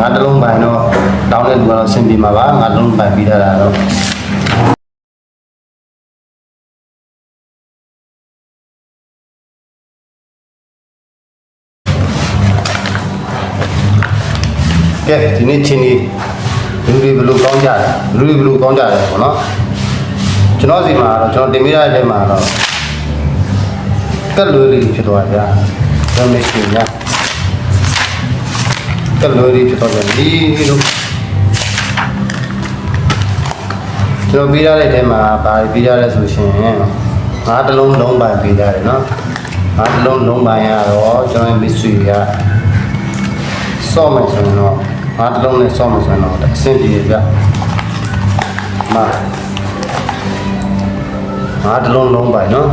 ငါတစ်လုံးပိုင်တော့တောင်းတဲ့လူကတော့အဆင်ပြေမှာပါငါတစ်လုံးပိုင်ပြီးထားတာတော့ကဲဒီနေ့ချင်းဒီလူတွေဘယ်လိုကောင်းကြလဲလူတွေဘယ်လိုကောင်းကြလဲပေါ့နော်ကျွန်တော်စီမှာတော့ကျွန်တော်တင်ပြရတဲ့မှာတော့တက်လွယ်လေးဖြစ်သွားကြဒါမရှိဘူးညာတ က်လွယ်လေးဖြစ်သွားကြဒီလိုကျွန်တော်ပြရတဲ့တဲမှာဘာပြရလဲဆိုရှင်ငါးတစ်လုံးလုံးပိုင်ပြရတယ်နော်ငါးတစ်လုံးလုံးပိုင်ရတော့ကျွန်တော်မစ်ဆွေကစော့မယ်ဆိုရင်တော့ငါတစ်လုံးနဲ့စော့မယ်ဆိုရင်တော့အဆင်ပြေပြမငါတစ်လုံးလုံးပိုင်နော်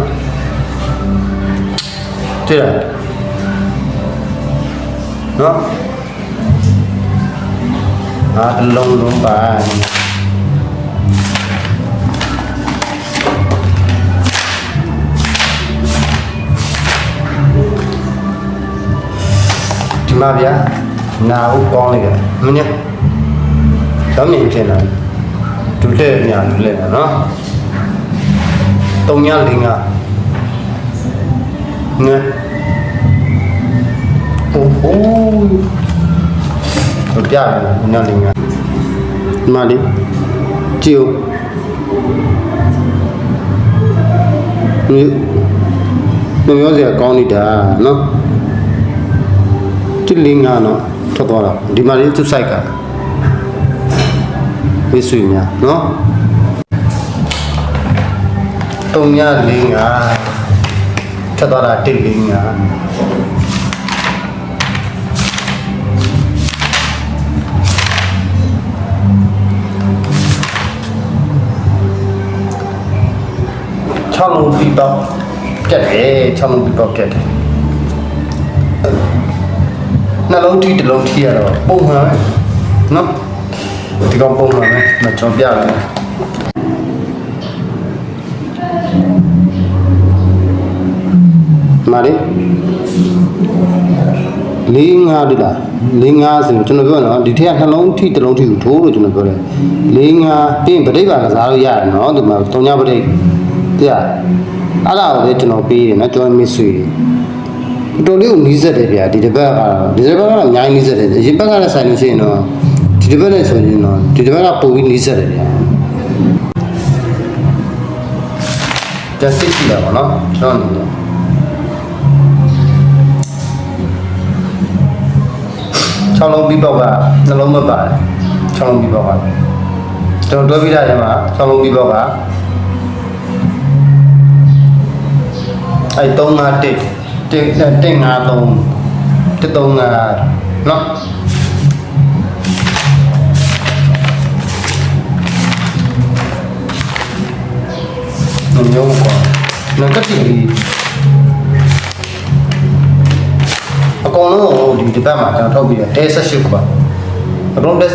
ကြည့်ရနော် ငါတစ်လုံးလုံးပိုင်ဒီမှာဗျာနာဟုတ်ကောင်းလိုက်တယ်မင်းညတော့မြင်ဖြစ်လာဒုလက်ညာဒုလက်ညာနော်တုံညာလင်းကငါโอ้โห မပြဘူးနော်လင်ကဒီမှာလေးကြည့်ဦးဒီလိုပြောစရာကောင်းနေတာနော်တိလင်ကနော်ထွက်သွားတာဒီမှာလေးသူ့ site ကမိတ်ဆွေများနော်3 4 5ထွက်သွားတာ1 4 5 6လုံးပြီးတော့ပြတ်တယ်6လုံးပြီးတော့ပြတ်တယ်နှလုံးထိတစ်လုံးထိရတော့ပုံမှန်ပဲနော်ဒီကောင်ပုံမှန်ပဲမချောပြတယ်မာရီလေးငါဒီလားလေးငါဆိုကျွန်တော်ပြောနော်ဒီထက်ကနှလုံးထိတစ်လုံးထိကိုထိုးလို့ကျွန်တော်ပြောတယ်လေးငါပြင်ပဋိပါကစားလို့ရတယ်နော်ဒီမှာတုံညာပဋိတ ရားအဲ့ဒါကိုလည်းကျွန်တော်ပေးတယ်နော်ကျွန်တော်မစ်ဆွေတယ်တော်လေးကိုနီးစက်တယ်ဗျာဒီတစ်ပတ်ကတော့ဒီတစ်ပတ်ကတော့အများကြီးနီးစက်တယ်ဒီဘက်ကလည်းဆိုင်လို့ရှိရင်တော့ဒီတစ်ပတ်လည်းဆိုရင်တော့ဒီတစ်ပတ်ကပိုပြီးနီးစက်တယ်ဗျာကျစစ်ကြည့်တာပေါ့နော်ကျွန်တော်အနေနဲ့6လုံးပြီးပေါက်ကနှလုံးမပါတယ်6လုံးပြီးပေါက်ကကျွန်တော်တွဲပြီးတဲ့နေရာမှာ6လုံးပြီးပေါက်က အဲ3 5 1တက်တက်ငါလုံးတက်သုံးငါနော်မျိုးကွာငါကတိအကောင်လုံးဒီဒီဘက်မှာကျွန်တော်ထုတ်ပြီးတယ်တဲဆက်ရှိကွာအကောင်တက်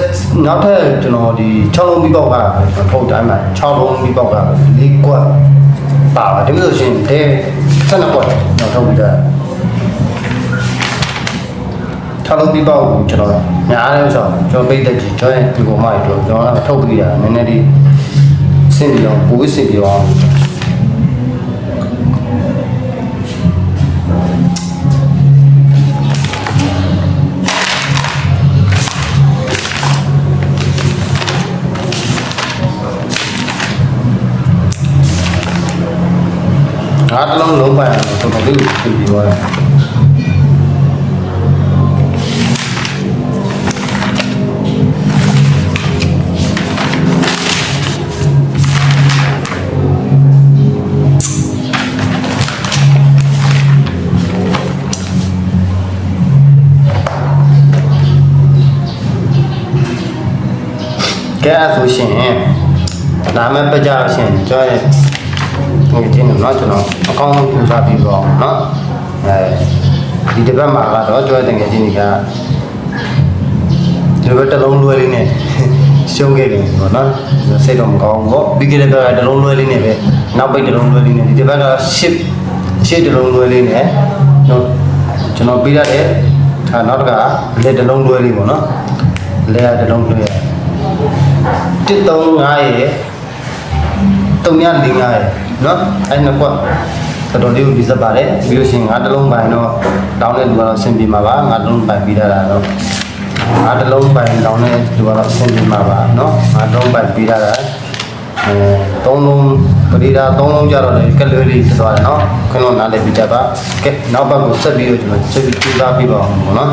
နောက်ထပ်ကျွန်တော်ဒီ6လုံးပြီးပေါက်ကကျွန်တော်ထုတ်တိုင်းမှာ6လုံးပြီးပေါက်က၄ကွက် ပါပါတယ်ဒါမျိုးဆိုရှင်တဲ12ကွက်ကျွန်တော်ထုတ်ပြီးတယ်၆လုံးပြီးပေါ့ကိုကျွန်တော်များတယ်ဆိုတော့ကျွန်တော်ပိတ်သက်ကြီးကျွန်တော်ဒီကောင်မကြီးတို့ကျွန်တော်ထုတ်ပြီးတာနည်းနည်းလေးစင်ပြီးအောင်ပိုးစင်ပြီးအောင်ငါတ စ်လုံးလုံးပိုင်အောင်တော်တော်လေးကိုပြ င်ပြီးသွားတယ် ကဲအဲ့ဆိုရှင်ဒါမဲ့ပကြရှင်ကျွန်တော်ရဲ့ငွေချင်းတော့ကျွန်တော်အကောင့်ပူစားပြီးတော့เนาะအဲဒီတစ်ပတ်မှာကတော့ကျွန်တော်တကယ်ချင်းတွေကဒီဘက်တစ်လုံးလွှဲလေးနဲ့ရှုံးခဲ့တယ်ပေါ့နော်စိတ်တော့မကောင်းဘူးပေါ့ပြီးခဲ့တဲ့ဘက်ကတစ်လုံးလွှဲလေးနဲ့ပဲနောက်ပိတ်တစ်လုံးလွှဲလေးနဲ့ဒီတစ်ပတ်ကရှစ်ရှစ်တစ်လုံးလွှဲလေးနဲ့ကျွန်တော်ကျွန်တော်ပြီးရတဲ့ဒါနောက်တစ်ခါလက်တစ်လုံးလွှဲလေးပေါ့နော် လဲရတစ်လုံးတွေ့ရ135ရဲ့345ရဲ့ နော်အဲ့နှစ်ကွက်တော်တော်လေးကိုဒီစပ်ပါတယ်ပြီးလို့ရှိရင်ငါတစ်လုံးပိုင်တော့တောင်းတဲ့လူကတော့အဆင်ပြေမှာပါငါတစ်လုံးပိုင်ပြီးတာတော့ငါတစ်လုံးပိုင်တောင်းတဲ့လူကတော့အဆင်ပြေမှာပါနော်ငါတစ်လုံးပိုင်ပြီးတာကအဲသုံးလုံးပရိဒါသုံးလုံးကြတော့လေကက်လိုရီဖြစ်သွားတယ်နော်ခဏနားလည်ပြီးကြပါကဲနောက်ဘက်ကိုဆက်ပြီးတော့ကျွန်တော်ဆက်ပြီးကြိုးစားပြီးပါအောင်ပေါ့နော်